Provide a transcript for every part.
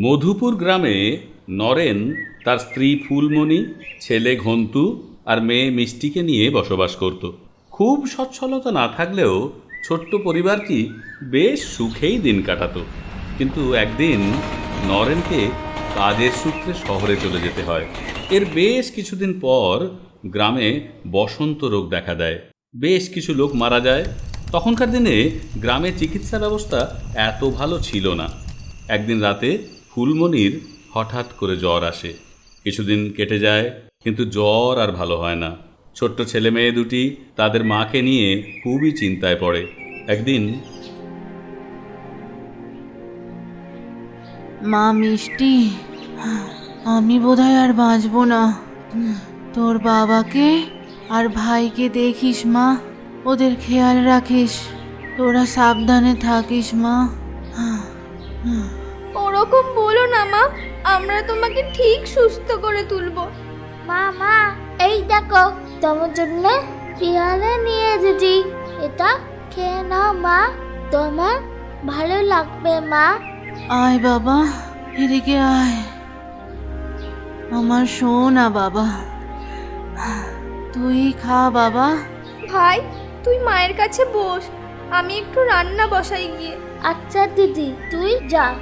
মধুপুর গ্রামে নরেন তার স্ত্রী ফুলমণি, ছেলে ঘন্তু আর মেয়ে মিষ্টিকে নিয়ে বসবাস করত। খুব সচ্ছলতা না থাকলেও ছোট্ট পরিবারটি বেশ সুখেই দিন কাটাত। কিন্তু একদিন নরেনকে কাজের সূত্রে শহরে চলে যেতে হয়। এর বেশ কিছুদিন পর গ্রামে বসন্ত রোগ দেখা দেয়। বেশ কিছু লোক মারা যায়। তখনকার দিনে গ্রামে চিকিৎসা ব্যবস্থা এত ভালো ছিল না। একদিন রাতে ফুলমণির হঠাৎ করে জ্বর আসে। কিছুদিন কেটে যায়, কিন্তু জ্বর আর ভালো হয় না। ছোট্ট ছেলে মেয়ে দুটি তাদের মাকে নিয়ে খুবই চিন্তায় পড়ে। একদিন মা মিষ্টি, আমি বোধহয় আর বাঁচবো না। তোর বাবাকে আর ভাইকে দেখিস মা, ওদের খেয়াল রাখিস। তোরা সাবধানে থাকিস মা। ওরকম বলো না মা। আমরা তোমাকে ঠিক সুস্থ করে তুলবো। মা মা এই দেখো তোমার জন্য পিয়ালে নিয়ে এসেছি। এটা খেয়ে নাও মা। তোমার ভালো লাগবে মা। আয় বাবা এদিকে আয়। আমার সোনা বাবা। তুই খা বাবা। ভাই তুই মায়ের কাছে বস। আমি একটু রান্না বসাই গিয়ে। আচ্ছা দিদি তুই যা।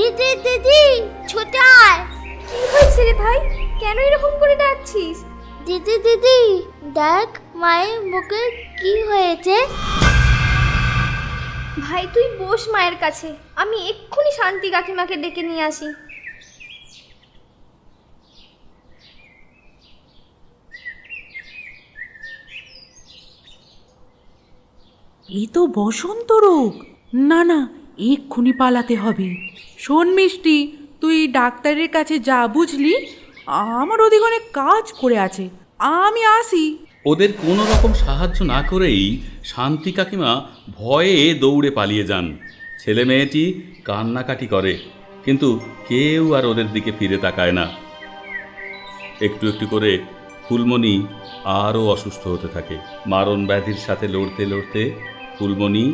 দিদি দিদি ছোট আয়। কি হয়েছে রে ভাই? কেন এরকম করে ডাকছিস? দিদি দিদি দেখ মায়ের মুখে কি হয়েছে। ভাই তুই বস মায়ের কাছে। আমি এক্ষুনি শান্তি কাকিমাকে ডেকে নিয়ে আসি। এই তো বসন্ত রোগ না না এক্ষুনি পালাতে হবে। শোন মিষ্টি, তুই ডাক্তারের কাছে যা বুঝলি, আমার ওদিকে অনেক কাজ করে আছে। আমি আসি। ওদের কোনো রকম সাহায্য না করেই শান্তি কাকিমা ভয়ে দৌড়ে পালিয়ে যান। ছেলে মেয়েটি কান্নাকাটি করে, কিন্তু কেউ আর ওদের দিকে ফিরে তাকায় না। একটু একটু করে ফুলমণি আরও অসুস্থ হতে থাকে। মারণ ব্যাধির সাথে লড়তে লড়তে ফুলমণি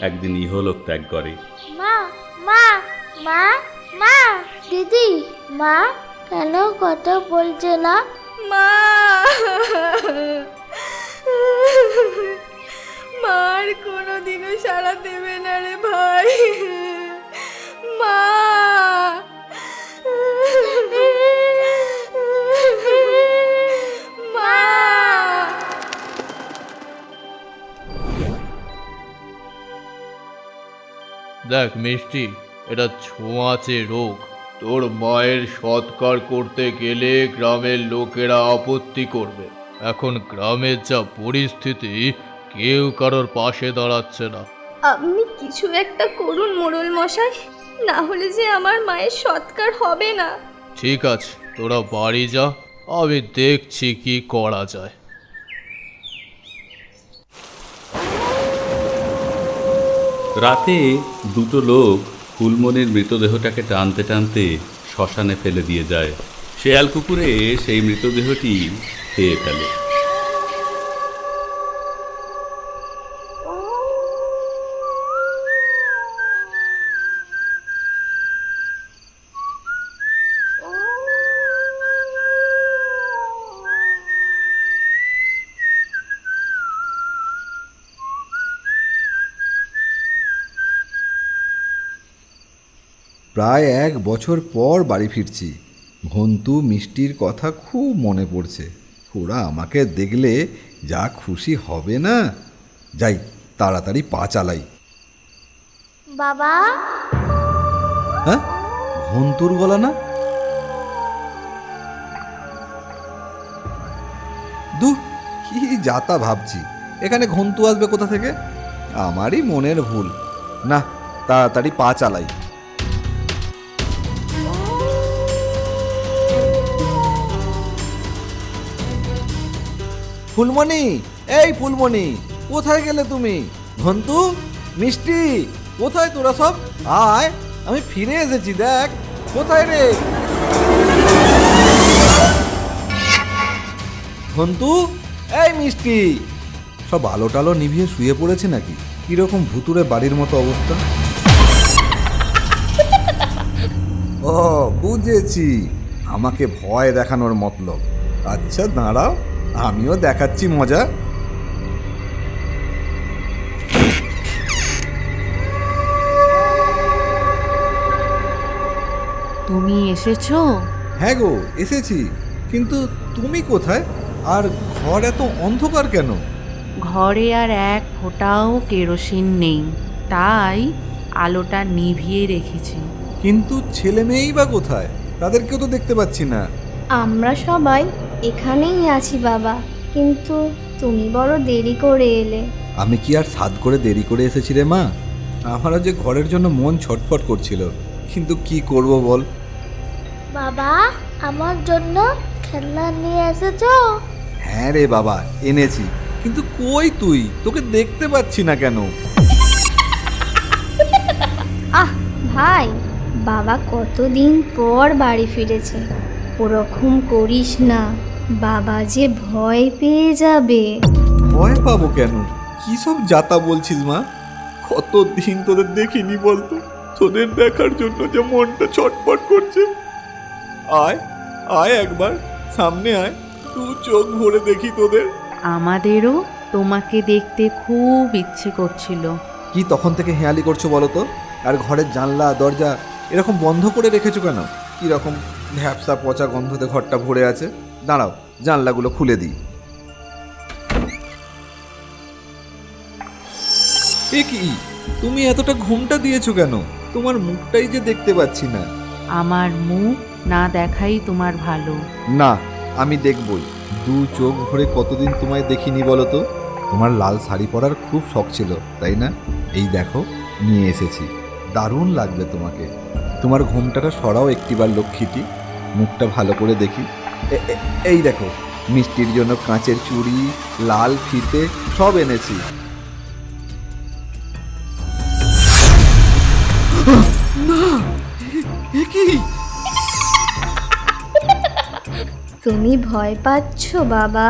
একদিন ইহলোক ত্যাগ করে। মা মা মা মা। দিদি মা কেন কথা বলছে না? মা। মার কোনোদিনও সারা দেবে না রে ভাই। মা মা। দেখ মিষ্টি এটা ছোঁয়াচে রোগ। তোর মায়ের সৎকার করতে গেলে গ্রামের লোকেরা আপত্তি করবে। এখন গ্রামের যা পরিস্থিতি কেউ কারোর পাশে দাঁড়াচ্ছে না। আপনি কিছু একটা করুন মোড়ল মশাই না হলে যে আমার মায়ের সৎকার হবে না। ঠিক আছে তোরা বাড়ি যা আমি দেখছি কি করা যায়। রাতে দুটো লোক ফুলমনির মৃতদেহটাকে টানতে টানতে শ্মশানে ফেলে দিয়ে যায়। শেয়াল কুকুরে সেই মৃতদেহটি খেয়ে ফেলে। প্রায় এক বছর পর বাড়ি ফিরছি। ঘন্টু মিষ্টির কথা খুব মনে পড়ছে। ওরা আমাকে দেখলে যা খুশি হবে না। যাই তাড়াতাড়ি পা চালাই। বাবা? হ্যাঁ? ঘন্টুর গলা না? দু কি যাতা ভাবছি। এখানে ঘন্টু আসবে কোথা থেকে? আমারই মনের ভুল। না তাড়াতাড়ি পা চালাই। ফুলমণি, এই ফুলমণি, কোথায় গেলে তুমি? ঘন্টু মিষ্টি, কোথায় তোরা সব? আয়, আমি ফিরে এসেছি, দেখ, কোথায় রে? ঘন্টু এই মিষ্টি। সব আলো টালো নিভিয়ে শুয়ে পড়েছে নাকি? কীরকম ভুতুরে বাড়ির মতো অবস্থা? ও, বুঝেছি। আমাকে ভয় দেখানোর মতলব। আচ্ছা দাঁড়াও। আমিও দেখাচ্ছি মজা। তুমি এসেছ? হ্যাঁ গো এসেছি। কিন্তু তুমি কোথায়? আর ঘর এত অন্ধকার কেন? ঘরে আর এক ফোঁটাও কেরোসিন নেই তাই আলোটা নিভিয়ে রেখেছি। কিন্তু ছেলে মেয়েই বা কোথায়? তাদেরকেও তো দেখতে পাচ্ছি না। আমরা সবাই এখানেই আছি বাবা কিন্তু তুমি বড় দেরি করে এলে। আমি কি আর সাদ করে দেরি করে এসেছি রে মা? আমারও যে ঘরের জন্য মন ছটফট করছিল কিন্তু কি করব বল? বাবা আমার জন্য খেলনা নিয়ে এসেছ? হ্যাঁ রে বাবা এনেছি। কিন্তু কই তুই? তোকে দেখতে পাচ্ছি না কেন? আহ ভাই বাবা কতদিন পর বাড়ি ফিরেছে। ওরকম করিস না। বাবা যে ভয় পেয়ে যাবে। ভয় পাবো কেন? কি সব যাতা বলছিস মা? কত দিন তোদের দেখিনি বলতো? তোদের দেখার জন্য যে মনটা ছটফট করছে। আয় আয় একবার সামনে আয়। তু চোখ ভরে দেখি তোদের। আমাদেরও তোমাকে দেখতে খুব ইচ্ছে করছিল। কি তখন থেকে হেয়ালি করছ বলো তো? আর ঘরের জানলা দরজা এরকম বন্ধ করে রেখেছো কেন? কি রকম ভ্যাপসা পচা গন্ধতে ঘরটা ভরে আছে? দাঁড়াও জানলাগুলো খুলে দিই। এ কি? তুমি এতটা ঘুমটা দিয়েছ কেন? তোমার মুখটাই যে দেখতে পাচ্ছি না। আমার মুখ না দেখাই তোমার ভালো। না আমি দেখবই। দু চোখ ভরে কতদিন তোমায় দেখিনি বলো তো? তোমার লাল শাড়ি পরার খুব শখ ছিল তাই না? এই দেখো নিয়ে এসেছি। দারুণ লাগবে তোমাকে। তোমার ঘুমটাটা সরাও একটিবার লক্ষ্মীটি। মুখটা ভালো করে দেখি। এই দেখো মিষ্টির জন্য কাঁচের চুড়ি লাল ফিতে সব এনেছি। তুমি ভয় পাচ্ছ বাবা?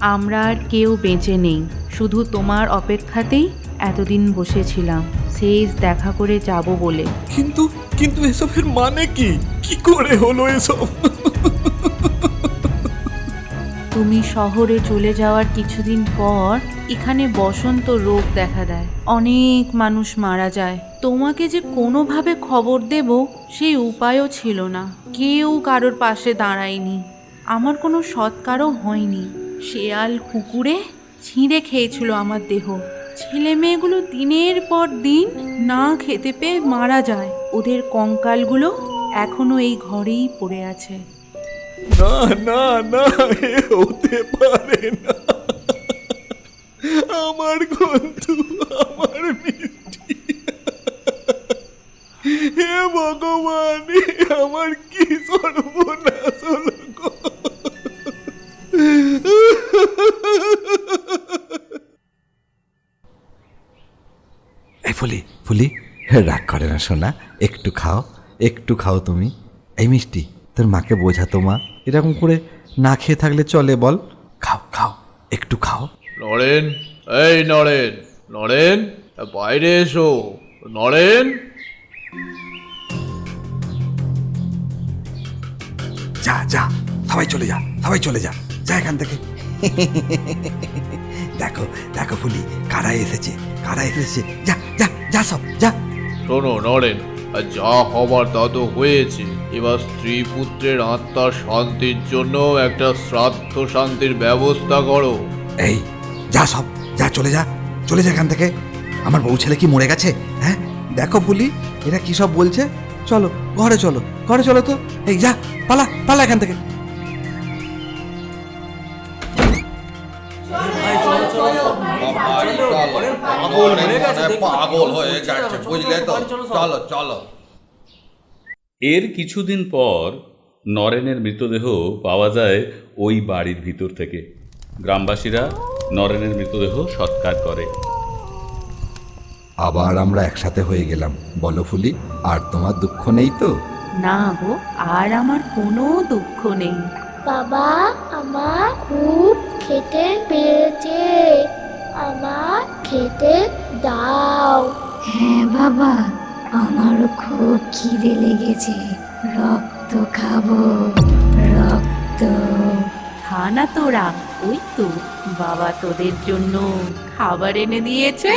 আমরা আর কেউ বেঁচে নেই শুধু তোমার অপেক্ষাতেই এতদিন বসেছিলাম শেষ দেখা করে যাব বলে। কিন্তু কিন্তু এসবের মানে কি? কি করে হলো এসব? তুমি শহরে চলে যাওয়ার কিছুদিন পর এখানে বসন্ত রোগ দেখা দেয়। অনেক মানুষ মারা যায়। তোমাকে যে কোনোভাবে খবর দেব, সেই উপায়ও ছিল না। কেউ কারোর পাশে দাঁড়ায়নি। আমার কোনো সৎকারও হয়নি। শেয়াল কুকুরে ছিঁড়ে খেয়েছিল আমার দেহ। ছেলে মেয়েগুলো দিনের পর দিন না খেতে পেয়ে মারা যায়। ওদের কঙ্কালগুলো এখনও এই ঘরেই পড়ে আছে। না না না, এ হতে পারে না। আমার বন্ধু, আমার মিষ্টি। হে ভগবান আমার কি সর্বনাশ হলো। ফুলি ফুলি, রাগ করে না সোনা, একটু খাও একটু খাও তুমি। এই মিষ্টি। তোর মাকে বোঝাতো মা। এরকম করে না খেয়ে থাকলে চলে বল। খাও খাও একটু খাও। নরেন এই নরেন নরেন বাইরে এসো। নরেন। যা যা সবাই চলে যা সবাই চলে যা। যা এখান থেকে। দেখো দেখো ফুলি কারা এসেছে কারা এসেছে। যা যা যা সব যা। শোনো নরেন আর যা হবার তা তো হয়েছে। এবার স্ত্রী পুত্রের আত্মার শান্তির জন্য একটা শ্রাদ্ধ শান্তির ব্যবস্থা করো। এই, যা সব, যা, চলে যা চলে যা এখান থেকে। আমার বউ ছেলে কি মরে গেছে? হ্যাঁ? দেখো বলি এরা কি সব বলছে? চলো, ঘরে চলো ঘরে চলো তো। এই, যা, পালা পালা এখান থেকে। পাগল হয়ে গেছে বুঝলে তো চলো চলো এর কিছুদিন পর নরেনের মৃতদেহ পাওয়া যায় ওই বাড়ির ভিতর থেকে। গ্রামবাসীরা নরেনের মৃতদেহ সৎকার করে। আবার আমরা একসাথে হয়ে গেলাম। বলো ফুলি আর তোমার দুঃখ নেই তো? না গো আর আমার কোনো দুঃখ নেই। বাবা আমার খুব খেতে পেয়েছে। আমার খেতে দাও। হ্যাঁ বাবা আমার খুব খিদে লেগেছে। রক্ত খাব রক্ত। খা না তোরা ওই তো বাবা তোদের জন্য খাবার এনে দিয়েছে।